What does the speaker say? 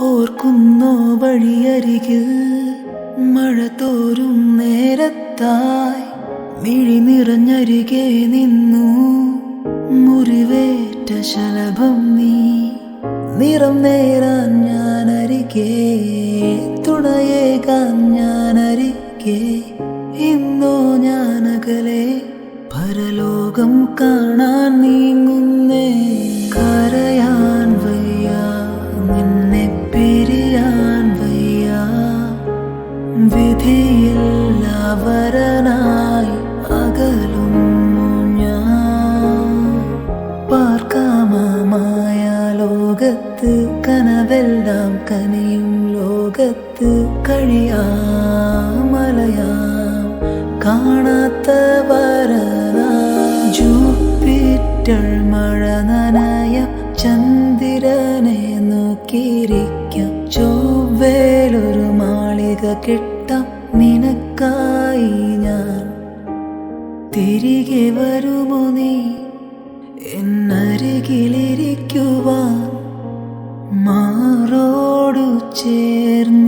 ഓർക്കുന്നോ വഴിയരികിൽ മഴ തോരും നേരത്തായി. മിഴി നിറഞ്ഞരികെ നിന്നു. മുറിവേറ്റ ശലഭം നീ. നിറം നേരാൻ ഞാനരികെ. തുണയേകാൻ ഞാനരികെ. ഇന്നോ ഞാനകലെ. പരലോകം കാണാൻ നീങ്ങുന്നേ. വിധിയില്ലവരനായി അകലും ഞാൻ. പാർക്കാമമായ ലോകത്ത് കനവെല്ലാം കനിയും ലോകത്ത് കഴിയാമലയാം. കാണാത്തവരനാ ജൂപ്പിറ്റൾ മഴ നനയ ചന്ദ്രനെ നോക്കിയിരിക്കാം. ചൊവ്വേലൊരു മാളിക കെട്ടാം രക്തം നിനക്കായി ഞാൻ തിരികെ വരുമോ നീ? എന്നരികിലിരിക്കുവാൻ മാറോടു ചേർന്ന്